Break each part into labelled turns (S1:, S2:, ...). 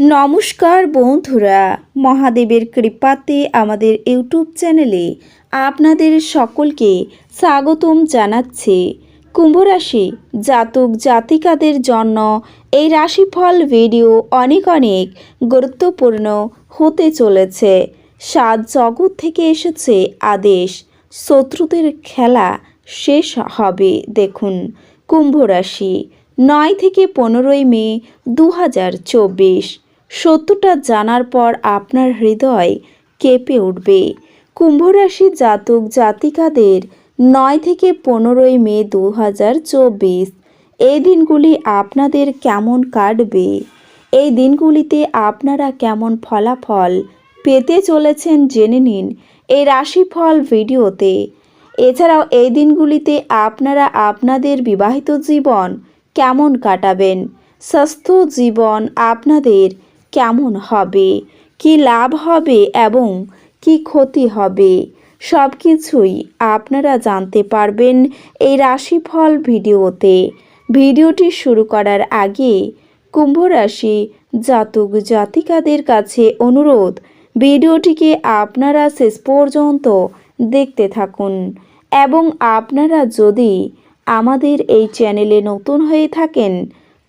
S1: নমস্কার বন্ধুরা, মহাদেবের কৃপাতে আমাদের ইউটিউব চ্যানেলে আপনাদের সকলকে স্বাগতম জানাচ্ছে। কুম্ভরাশি জাতক জাতিকাদের জন্য এই রাশিফল ভিডিও অনেক অনেক গুরুত্বপূর্ণ হতে চলেছে। সাত জগৎ থেকে এসেছে আদেশ, শত্রুদের খেলা শেষ হবে। দেখুন, কুম্ভ রাশি নয় থেকে পনেরোই মে দু হাজার চব্বিশ। সত্যটা জানার পর আপনার হৃদয় কেঁপে উঠবে। কুম্ভরাশি জাতক জাতিকাদের নয় থেকে পনেরোই মে দু হাজার চব্বিশ, এই দিনগুলি আপনাদের কেমন কাটবে? এই দিনগুলিতে আপনারা কেমন ফলাফল পেতে চলেছেন জেনে নিন এই রাশিফল ভিডিওতে। এছাড়াও এই দিনগুলিতে আপনারা আপনাদের বিবাহিত জীবন কেমন কাটাবেন? স্বাস্থ্য জীবন আপনাদের কেমন হবে? কি লাভ হবে এবং কি ক্ষতি হবে? সব কিছুই আপনারা জানতে পারবেন এই রাশিফল ভিডিওতে। ভিডিওটি শুরু করার আগে কুম্ভ রাশি জাতক জাতিকাদের কাছে অনুরোধ, ভিডিওটিকে আপনারা শেষ পর্যন্ত দেখতে থাকুন এবং আপনারা যদি আমাদের এই চ্যানেলে নতুন হয়ে থাকেন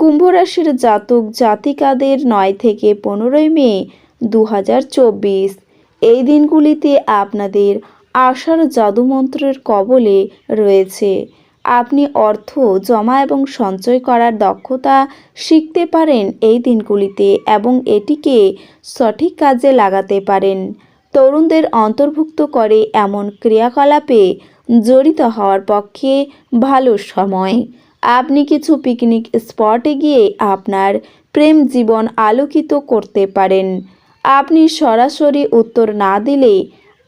S1: কুম্ভ রাশির জাতক জাতিকাদের নয় থেকে পনেরোই মে দু হাজার চব্বিশ। এই দিনগুলিতে আপনাদের আশার জাদুমন্ত্রের কবলে রয়েছে। আপনি অর্থ, জমা এবং সঞ্চয় করার দক্ষতা শিখতে পারেন এই দিনগুলিতে এবং এটিকে সঠিক কাজে লাগাতে পারেন। তরুণদের অন্তর্ভুক্ত করে এমন ক্রিয়াকলাপে জড়িত হওয়ার পক্ষে ভালো সময়। আপনি কিছু পিকনিক স্পটে গিয়ে আপনার প্রেম জীবন আলোকিত করতে পারেন। আপনি সরাসরি উত্তর না দিলে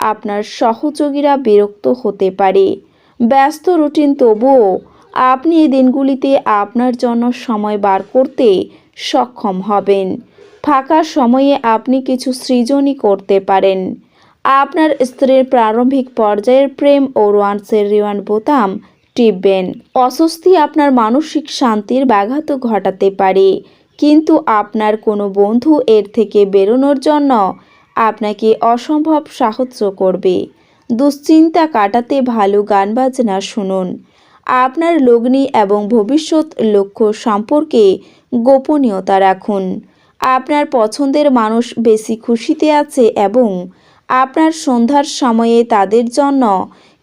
S1: আপনার সহযোগীরা বিরক্ত হতে পারে। ব্যস্ত রুটিন তবুও আপনি এই দিনগুলিতে আপনার জন্য সময় বার করতে সক্ষম হবেন। ফাঁকা সময়ে আপনি কিছু সৃজনই করতে পারেন। আপনার স্ত্রীর প্রারম্ভিক পর্যায়ের প্রেম ও রোয়ান্সের রিওয়ান বোতাম টিপবেন। অস্বস্তি আপনার মানসিক শান্তির ব্যাঘাত ঘটাতে পারে। কিন্তু আপনার কোনো বন্ধু এর থেকে বেরোনোর জন্য আপনাকে অসম্ভব সাহায্য করবে। দুশ্চিন্তা কাটাতে ভালো গান বাজনা শুনুন। আপনার লগ্নি এবং ভবিষ্যৎ লক্ষ্য সম্পর্কে গোপনীয়তা রাখুন। আপনার পছন্দের মানুষ বেশি খুশিতে আছে এবং আপনার সন্ধ্যার সময়ে তাদের জন্য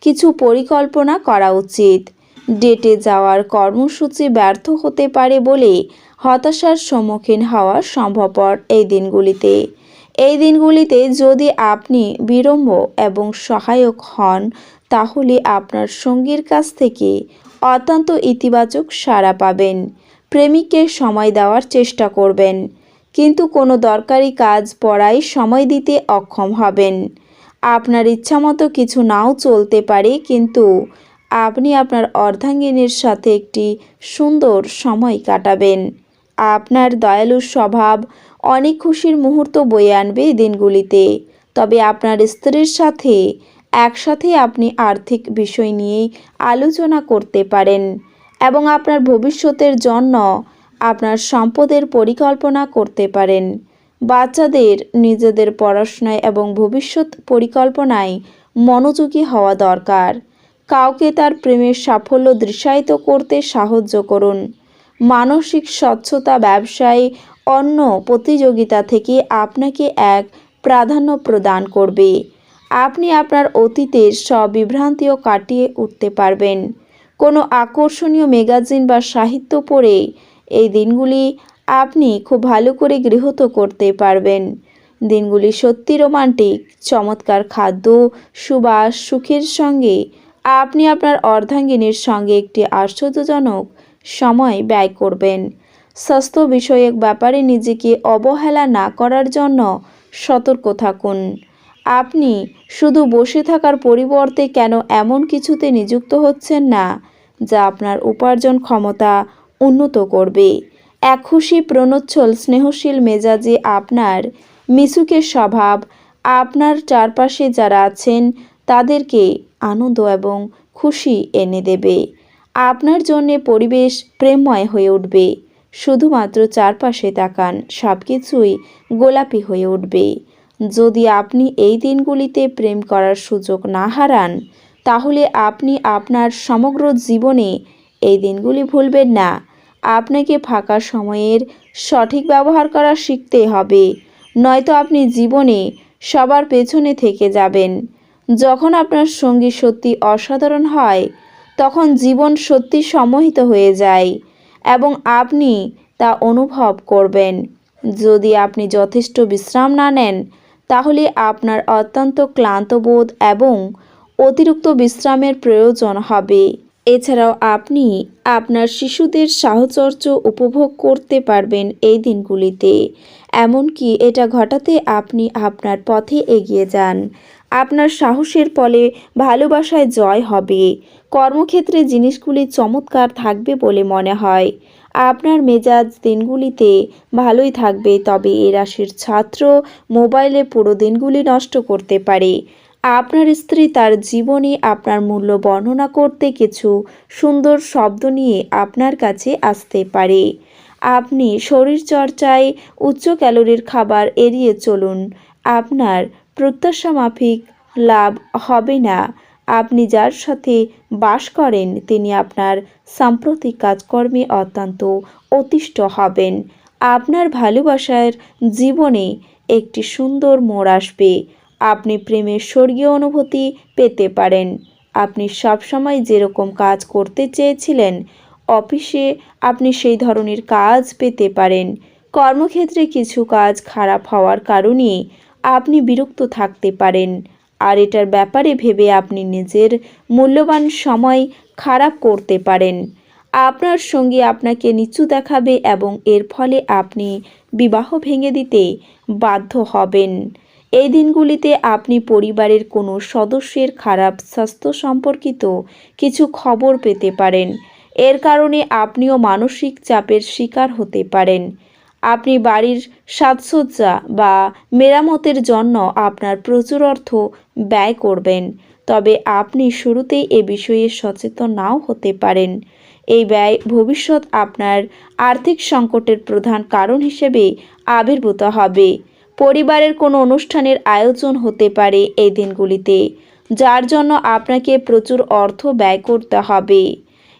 S1: কিছু পরিকল্পনা করা উচিত। ডেটে যাওয়ার কর্মসূচি ব্যর্থ হতে পারে বলে হতাশার সম্মুখীন হওয়া সম্ভবপর এই দিনগুলিতে। এই দিনগুলিতে যদি আপনি বিড়ম্ব এবং সহায়ক হন, তাহলে আপনার সঙ্গীর কাছ থেকে অত্যন্ত ইতিবাচক সাড়া পাবেন। প্রেমিককে সময় দেওয়ার চেষ্টা করবেন, কিন্তু কোনো দরকারি কাজ পড়ায় সময় দিতে অক্ষম হবেন। আপনার ইচ্ছামতো কিছু নাও চলতে পারে, কিন্তু আপনি আপনার অর্ধাঙ্গিনীর সাথে একটি সুন্দর সময় কাটাবেন। আপনার দয়ালু স্বভাব অনেক খুশির মুহূর্ত বয়ে আনবে দিনগুলিতে। তবে আপনার স্ত্রীর সাথে একসাথে আপনি আর্থিক বিষয় নিয়ে আলোচনা করতে পারেন এবং আপনার ভবিষ্যতের জন্য আপনার সম্পদের পরিকল্পনা করতে পারেন। বাচ্চাদের, নিজেদের পড়াশোনায় এবং ভবিষ্যৎ পরিকল্পনায় মনোযোগী হওয়া দরকার। কাউকে তার প্রেমের সাফল্য দৃশ্যায়িত করতে সাহায্য করুন। মানসিক স্বচ্ছতা ব্যবসায় অন্য প্রতিযোগিতা থেকে আপনাকে এক প্রাধান্য প্রদান করবে। আপনি আপনার অতীতের সব বিভ্রান্তিও কাটিয়ে উঠতে পারবেন। কোনো আকর্ষণীয় ম্যাগাজিন বা সাহিত্য পড়ে এই দিনগুলি আপনি খুব ভালো করে গৃহীত করতে পারবেন। দিনগুলি সত্যি রোমান্টিক, চমৎকার খাদ্য, সুবাস, সুখের সঙ্গে, আপনি আপনার অর্ধাঙ্গিনীর সঙ্গে একটি আশ্চর্যজনক সময় ব্যয় করবেন। স্বাস্থ্য বিষয়ক ব্যাপারে নিজেকে অবহেলা না করার জন্য সতর্ক থাকুন। আপনি শুধু বসে থাকার পরিবর্তে কেন এমন কিছুতে নিযুক্ত হচ্ছেন না, যা আপনার উপার্জন ক্ষমতা উন্নত করবে? এক খুশি প্রণোচ্ছল স্নেহশীল মেজাজে আপনার মিশুকের স্বভাব, আপনার চারপাশে যারা আছেন তাদেরকে আনন্দ এবং খুশি এনে দেবে। আপনার জন্যে পরিবেশ প্রেমময় হয়ে উঠবে। শুধুমাত্র চারপাশে তাকান সব কিছুই গোলাপি হয়ে উঠবে। যদি আপনি এই দিনগুলিতে প্রেম করার সুযোগ না হারান, তাহলে আপনি আপনার সমগ্র জীবনে এই দিনগুলি ভুলবেন না। আপনাকে ফাঁকা সময়ের সঠিক ব্যবহার করা শিখতে হবে। নয়তো আপনি জীবনে সবার পেছনে থেকে যাবেন। যখন আপনার সঙ্গী সত্যি অসাধারণ হয়, তখন জীবন সত্যি সম্মোহিত হয়ে যায় এবং আপনি তা অনুভব করবেন। যদি আপনি যথেষ্ট বিশ্রাম না নেন, তাহলে আপনার অত্যন্ত ক্লান্ত বোধ এবং অতিরিক্ত বিশ্রামের প্রয়োজন হবে। এছাড়াও আপনি আপনার শিশুদের সাহচর্য উপভোগ করতে পারবেন এই দিনগুলিতে। এমনকি এটা ঘটাতে আপনি আপনার পথে এগিয়ে যান। আপনার সাহসের ফলে ভালোবাসায় জয় হবে। কর্মক্ষেত্রে জিনিসগুলি চমৎকার থাকবে বলে মনে হয়। আপনার মেজাজ দিনগুলিতে ভালোই থাকবে, তবে এ রাশির ছাত্র মোবাইলে পুরো দিনগুলি নষ্ট করতে পারে। আপনার স্ত্রী তার জীবনে আপনার মূল্য বর্ণনা করতে কিছু সুন্দর শব্দ নিয়ে আপনার কাছে আসতে পারে। আপনি শরীরচর্চায় উচ্চ ক্যালোরির খাবার এড়িয়ে চলুন। আপনার প্রত্যাশা মাফিক লাভ হবে না। আপনি যার সাথে বাস করেন, তিনি আপনার সাম্প্রতিক কাজকর্মে অত্যন্ত অতিষ্ঠ হবেন। আপনার ভালোবাসার জীবনে একটি সুন্দর মোড় আসবে। আপনি প্রেমের স্বর্গীয় অনুভূতি পেতে পারেন। আপনি সবসময় যেরকম কাজ করতে চেয়েছিলেন, অফিসে আপনি সেই ধরনের কাজ পেতে পারেন। কর্মক্ষেত্রে কিছু কাজ খারাপ হওয়ার কারণে আপনি বিরক্ত থাকতে পারেন। আর এটার ব্যাপারে ভেবে আপনি নিজের মূল্যবান সময় খারাপ করতে পারেন। আপনার সঙ্গী আপনাকে নিচু দেখাবে এবং এর ফলে আপনি বিবাহ ভেঙে দিতে বাধ্য হবেন। এই দিনগুলিতে আপনি পরিবারের কোনো সদস্যের খারাপ স্বাস্থ্য সম্পর্কিত কিছু খবর পেতে পারেন। এর কারণে আপনিও মানসিক চাপের শিকার হতে পারেন। আপনি বাড়ির সাজসজ্জা বা মেরামতের জন্য আপনার প্রচুর অর্থ ব্যয় করবেন। তবে আপনি শুরুতেই এ বিষয়ে সচেতন নাও হতে পারেন। এই ব্যয় ভবিষ্যৎ আপনার আর্থিক সংকটের প্রধান কারণ হিসেবে আবির্ভূত হবে। পরিবারের কোনো অনুষ্ঠানের আয়োজন হতে পারে এই দিনগুলিতে, যার জন্য আপনাকে প্রচুর অর্থ ব্যয় করতে হবে।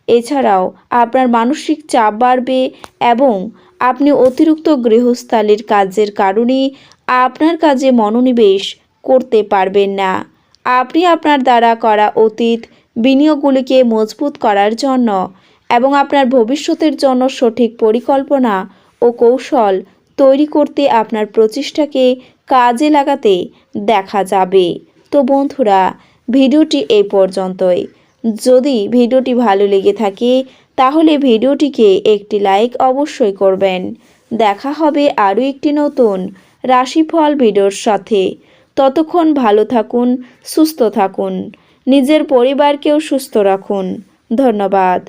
S1: এছাড়াও, আপনার মানসিক চাপ বাড়বে এবং আপনি অতিরিক্ত গৃহস্থালির কাজের কারণে আপনার কাজে মনোনিবেশ করতে পারবেন না। আপনি আপনার দ্বারা করা অতীত বিনিয়োগগুলিকে মজবুত করার জন্য এবং আপনার ভবিষ্যতের জন্য সঠিক পরিকল্পনা ও কৌশল তৈরি করতে আপনার প্রচেষ্টাকে কাজে লাগাতে দেখা যাবে। তো বন্ধুরা, ভিডিওটি এই পর্যন্তই। যদি ভিডিওটি ভালো লেগে থাকে, তাহলে ভিডিওটিকে একটি লাইক অবশ্যই করবেন। দেখা হবে আরও একটি নতুন রাশিফল ভিডিওর সাথে। ততক্ষণ ভালো থাকুন, সুস্থ থাকুন। নিজের পরিবারকেও সুস্থ রাখুন। ধন্যবাদ।